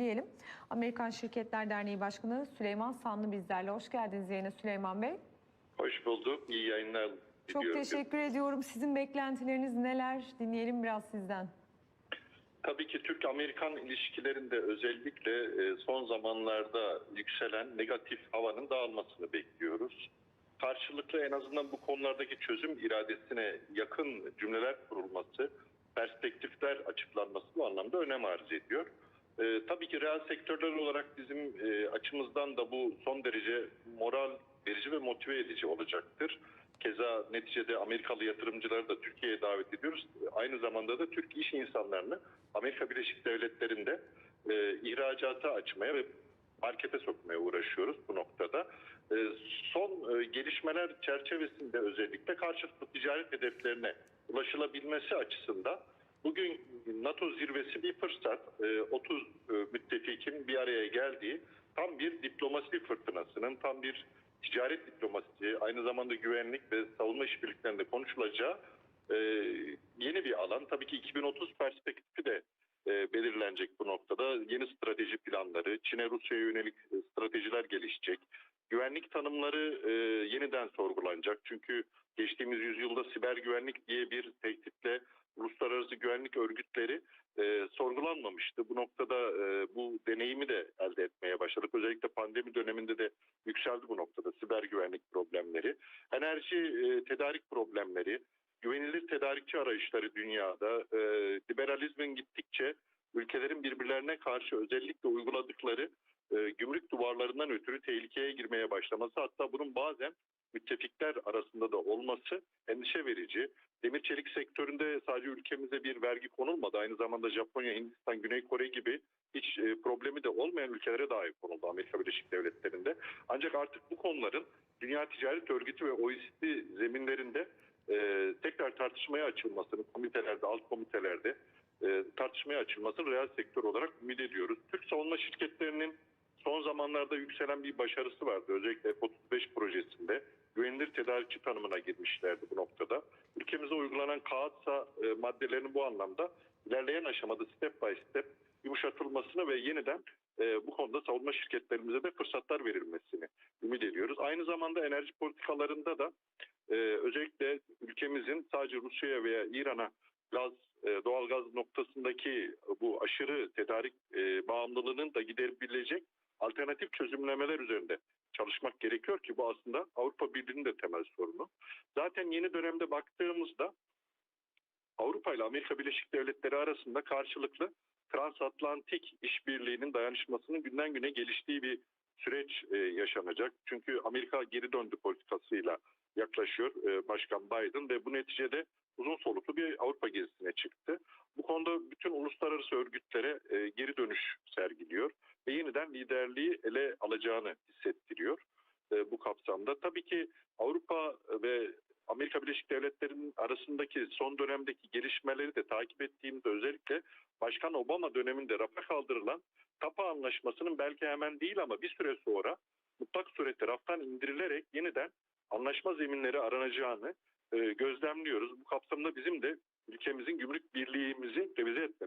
Diyelim. Amerikan Şirketler Derneği Başkanı Süleyman Sanlı bizlerle. Hoş geldiniz yayına Süleyman Bey. Hoş bulduk. İyi yayınlar Çok teşekkür ediyorum. Sizin beklentileriniz neler? Dinleyelim biraz sizden. Tabii ki Türk-Amerikan ilişkilerinde özellikle e, son zamanlarda yükselen negatif havanın dağılmasını bekliyoruz. Karşılıklı en azından bu konulardaki çözüm iradesine yakın cümleler kurulması, perspektifler açıklanması bu anlamda önem arz ediyor. E, tabii ki reel sektörler olarak bizim e, açımızdan da bu son derece moral verici ve motive edici olacaktır. Keza neticede Amerikalı yatırımcıları da Türkiye'ye davet ediyoruz. Aynı zamanda da Türk iş insanlarını Amerika Birleşik Devletleri'nde e, ihracata açmaya ve markete sokmaya uğraşıyoruz bu noktada. E, son e, gelişmeler çerçevesinde özellikle karşılıklı ticaret hedeflerine ulaşılabilmesi açısından bugün NATO zirvesi bir fırsat. E, 30 e, müttefikin bir araya geldiği tam bir diplomasi fırtınasının, tam bir ticaret diplomasi, aynı zamanda güvenlik ve savunma işbirliklerinde konuşulacağı e, yeni bir alan. Tabii ki 2030 perspektifi de e, belirlenecek bu noktada. Yeni strateji planları, Çin'e Rusya'ya yönelik stratejiler gelişecek. Güvenlik tanımları yeniden sorgulanacak. Çünkü geçtiğimiz yüzyılda siber güvenlik diye bir tehditle uluslararası güvenlik örgütleri e, sorgulanmamıştı. Bu noktada e, bu deneyimi de elde etmeye başladık. Özellikle pandemi döneminde de yükseldi bu noktada siber güvenlik problemleri. Enerji e, tedarik problemleri, güvenilir tedarikçi arayışları dünyada, e, liberalizmin gittikçe ülkelerin birbirlerine karşı özellikle uyguladıkları e, gümrük duvarlarından ötürü tehlikeye girmeye başlaması hatta bunun bazen müttefikler arasında da olması endişe verici. Demir çelik sektöründe sadece ülkemize bir vergi konulmadı. Aynı zamanda Japonya, Hindistan, Güney Kore gibi hiç e, problemi de olmayan ülkelere dahi konuldu Amerika Birleşik Devletleri'nde. Ancak artık bu konuların Dünya Ticaret Örgütü ve OECD zeminlerinde e, tekrar tartışmaya açılmasını komitelerde, alt komitelerde e, tartışmaya açılmasını reel sektör olarak ümit ediyoruz. Türk savunma şirketlerinin son zamanlarda yükselen bir başarısı vardı. Özellikle F-35 projesinde güvenilir tedarikçi tanımına girmişlerdi bu noktada. Ülkemize uygulanan kağıtsa e, maddelerinin bu anlamda ilerleyen aşamada step by step yumuşatılmasını ve yeniden e, bu konuda savunma şirketlerimize de fırsatlar verilmesini ümit ediyoruz. Aynı zamanda enerji politikalarında da e, özellikle ülkemizin sadece Rusya'ya veya İran'a gaz, e, doğal gaz noktasındaki bu aşırı tedarik bağımlılığının da giderebilecek alternatif çözümlemeler üzerinde çalışmak gerekiyor ki bu aslında Avrupa Birliği'nin de temel sorunu. Zaten yeni dönemde baktığımızda Avrupa ile Amerika Birleşik Devletleri arasında karşılıklı transatlantik işbirliğinin dayanışmasının günden güne geliştiği bir süreç e, yaşanacak. Çünkü Amerika geri döndü politikasıyla yaklaşıyor e, Başkan Biden ve bu neticede uzun soluklu bir Avrupa gezisine çıktı. Bu konuda bütün uluslararası örgütlere e, geri dönüş sergiliyor ve yeniden liderliği ele alacağını hissettiriyor e, bu kapsamda. Tabii ki Avrupa ve Amerika Birleşik Devletleri'nin arasındaki son dönemdeki gelişmeleri de takip ettiğimde özellikle Başkan Obama döneminde rafa kaldırılan TAPA anlaşmasının belki hemen değil ama bir süre sonra mutlak surette raftan indirilerek yeniden anlaşma zeminleri aranacağını e, gözlemliyoruz. Bu kapsamda bizim de ülkemizin gümrük birliğimizi revize etmemiz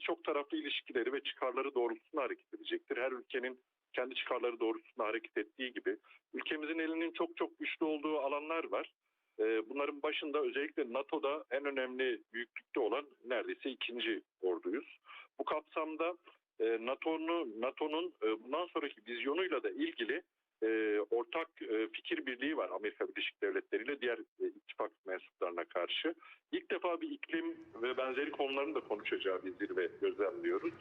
çok taraflı ilişkileri ve çıkarları doğrultusunda hareket edecektir. Her ülkenin kendi çıkarları doğrultusunda hareket ettiği gibi ülkemizin elinin çok çok güçlü olduğu alanlar var. Ee, Bunların başında özellikle NATO'da en önemli büyüklükte olan neredeyse ikinci orduyuz. Bu kapsamda e, NATO'nun NATO'nun e, bundan sonraki vizyonuyla da ilgili e, ortak e, fikir birliği var Amerika Birleşik Devletleri ile diğer e, ittifak mensuplarına karşı. İlk defa bir iklim ve benzeri konuların da konuşacağı bir zirve gözlemliyoruz.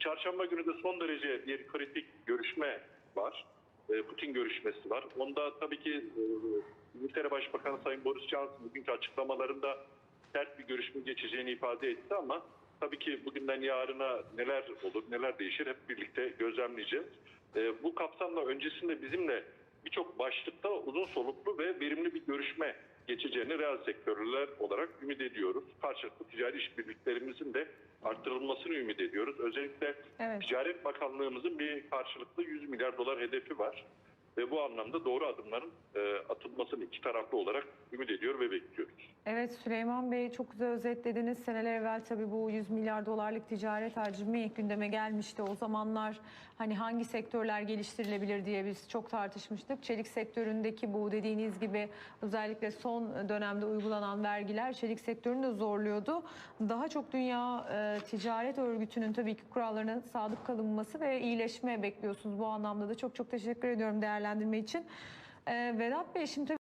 Çarşamba günü de son derece bir kritik görüşme var. E, Putin görüşmesi var. Onda tabii ki e, İngiltere Başbakanı Sayın Boris Johnson bugünkü açıklamalarında sert bir görüşme geçeceğini ifade etti ama tabii ki bugünden yarına neler olur, neler değişir hep birlikte gözlemleyeceğiz. E, Bu kapsamda öncesinde bizimle birçok başlıkta uzun soluklu ve verimli bir görüşme geçeceğini reel sektörler olarak ümit ediyoruz. Karşılıklı ticari işbirliklerimizin de arttırılmasını ümit ediyoruz. Özellikle Evet. Ticaret Bakanlığımızın bir karşılıklı 100 milyar dolar hedefi var. Ve bu anlamda doğru adımların e, atılmasını iki taraflı olarak ümit ediyor ve bekliyoruz. Evet Süleyman Bey çok güzel özetlediniz. Seneler evvel tabii bu 100 milyar dolarlık ticaret hacmi gündeme gelmişti. O zamanlar hani hangi sektörler geliştirilebilir diye biz çok tartışmıştık. Çelik sektöründeki bu dediğiniz gibi özellikle son dönemde uygulanan vergiler çelik sektörünü de zorluyordu. Daha çok dünya e, ticaret örgütünün tabii ki kurallarına sadık kalınması ve iyileşme bekliyorsunuz bu anlamda da. Çok çok teşekkür ediyorum değerlendirme için. E, Vedat Bey şimdi